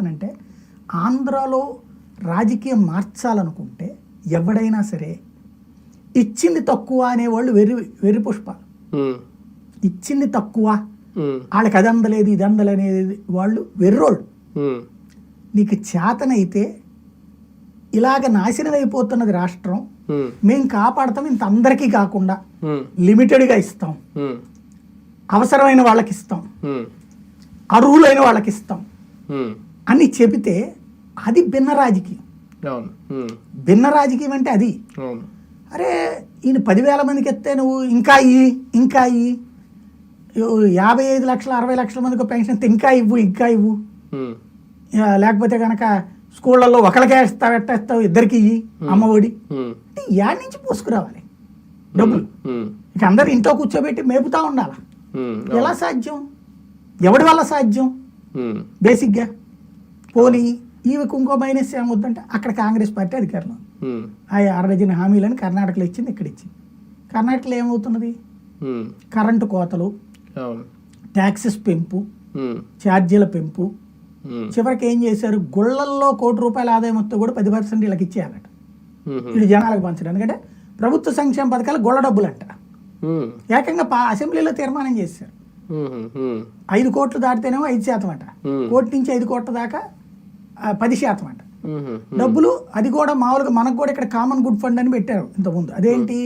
నేనేమంటానంటే ఆంధ్రాలో రాజకీయం మార్చాలనుకుంటే ఎవడైనా సరే ఇచ్చింది తక్కువ అనేవాళ్ళు వెర్రి వెర్రి పుష్పాలు. ఉమ్, ఇచ్చింది తక్కువ వాళ్ళకి అది అందలేదు ఇది అందలేనేది వాళ్ళు వెర్రోళ్ళు. నీకు చేతనైతే ఇలాగ నాశనం అయిపోతున్నది రాష్ట్రం మేము కాపాడతాం ఇంత అందరికీ కాకుండా లిమిటెడ్గా ఇస్తాం. అవసరమైన వాళ్ళకి ఇస్తాం. అర్హులైన వాళ్ళకి ఇస్తాం. అని చెబితే అది భిన్న రాజకీయం. భిన్న రాజకీయం అంటే అది. అరే ఈయన పదివేల మందికి ఎత్తే నువ్వు ఇంకా ఇయ్యి ఇంకా ఇయ్యి యాభై ఐదు లక్షల అరవై లక్షల మందికి పెన్షన్ ఇంకా ఇవ్వు ఇంకా ఇవ్వు. లేకపోతే కనుక స్కూళ్ళల్లో ఒకరికే ఇస్తావు ఎట్టేస్తావు ఇద్దరికి ఇయ్యి అమ్మ ఒడి. ఉమ్, అంటే యాడ్ నుంచి పోసుకురావాలి? డబ్బులు. ఇక అందరు ఇంట్లో కూర్చోబెట్టి మేపుతా ఉండాలి? ఎలా సాధ్యం? ఎవడి వల్ల సాధ్యం? బేసిక్గా. పోనీ ఈమెకు ఇంకో మైనస్ ఏమవుద్దంటే అక్కడ కాంగ్రెస్ పార్టీ అధికారంలో. ఉమ్, ఆ అరడజన హామీలను కర్ణాటకలో ఇచ్చింది ఇక్కడ ఇచ్చింది. కర్ణాటకలో ఏమవుతున్నది? కరెంటు కోతలు ట్యాక్సెస్ పెంపు ఛార్జీల పెంపు. చివరికి ఏం చేశారు? గుళ్ళల్లో కోటి రూపాయల ఆదాయం వస్తే కూడా పది పర్సెంట్ వీళ్ళకి ఇచ్చేయాలట. వీళ్ళు జనాలకు పంచడం. ఎందుకంటే ప్రభుత్వ సంక్షేమ పథకాలు గుళ్ళ డబ్బులు అంట ఏకంగా అసెంబ్లీలో తీర్మానం చేశారు. ఐదు కోట్లు దాటితేనేమో ఐదు శాతం అంట. కోటి నుంచి ఐదు కోట్ల దాకా పది శాతం అంట. డబ్బులు అది కూడా మామూలుగా మనకు కూడా ఇక్కడ కామన్ గుడ్ ఫండ్ అని పెట్టారు ఇంతకుముందు. అదేంటి?